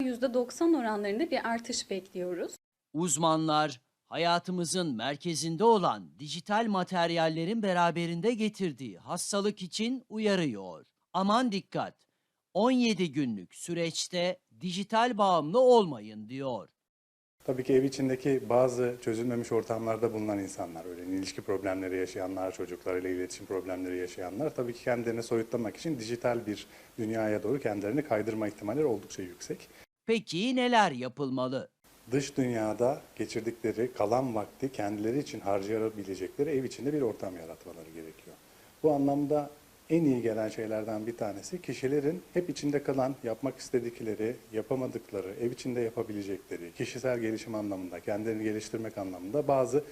%90 oranlarında bir artış bekliyoruz. Uzmanlar hayatımızın merkezinde olan dijital materyallerin beraberinde getirdiği hastalık için uyarıyor. Aman dikkat! 17 günlük süreçte dijital bağımlı olmayın diyor. Tabii ki ev içindeki bazı çözülmemiş ortamlarda bulunan insanlar, öyle ilişki problemleri yaşayanlar, çocuklarıyla iletişim problemleri yaşayanlar tabii ki kendilerini soyutlamak için dijital bir dünyaya doğru kendilerini kaydırma ihtimalleri oldukça yüksek. Peki neler yapılmalı? Dış dünyada geçirdikleri kalan vakti kendileri için harcayabilecekleri ev içinde bir ortam yaratmaları gerekiyor. Bu anlamda en iyi gelen şeylerden bir tanesi kişilerin hep içinde kalan, yapmak istedikleri, yapamadıkları, ev içinde yapabilecekleri, kişisel gelişim anlamında, kendilerini geliştirmek anlamında bazı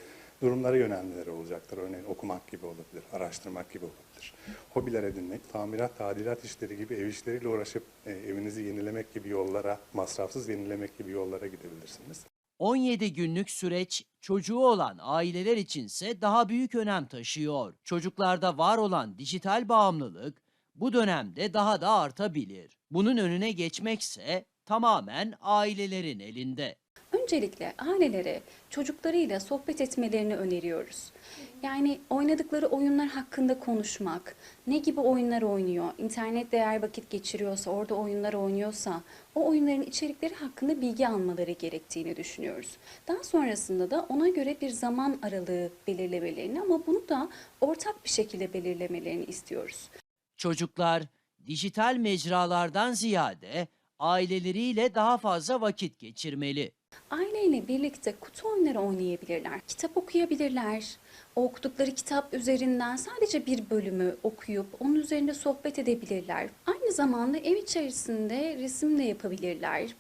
durumlara yönelmeleri olacaktır. Örneğin okumak gibi olabilir, araştırmak gibi olabilir. Hobiler edinmek, tamirat, tadilat işleri gibi ev işleriyle uğraşıp e, evinizi yenilemek gibi yollara, masrafsız yenilemek gibi yollara gidebilirsiniz. 17 günlük süreç çocuğu olan aileler içinse daha büyük önem taşıyor. Çocuklarda var olan dijital bağımlılık bu dönemde daha da artabilir. Bunun önüne geçmekse tamamen ailelerin elinde. Öncelikle ailelere çocuklarıyla sohbet etmelerini öneriyoruz. Yani oynadıkları oyunlar hakkında konuşmak, ne gibi oyunlar oynuyor, internette eğer vakit geçiriyorsa, orada oyunlar oynuyorsa, o oyunların içerikleri hakkında bilgi almaları gerektiğini düşünüyoruz. Daha sonrasında da ona göre bir zaman aralığı belirlemelerini ama bunu da ortak bir şekilde belirlemelerini istiyoruz. Çocuklar dijital mecralardan ziyade aileleriyle daha fazla vakit geçirmeli. Aileyle birlikte kutu oyunları oynayabilirler, kitap okuyabilirler. O okudukları kitap üzerinden sadece bir bölümü okuyup onun üzerinde sohbet edebilirler. Aynı zamanda ev içerisinde resim de yapabilirler.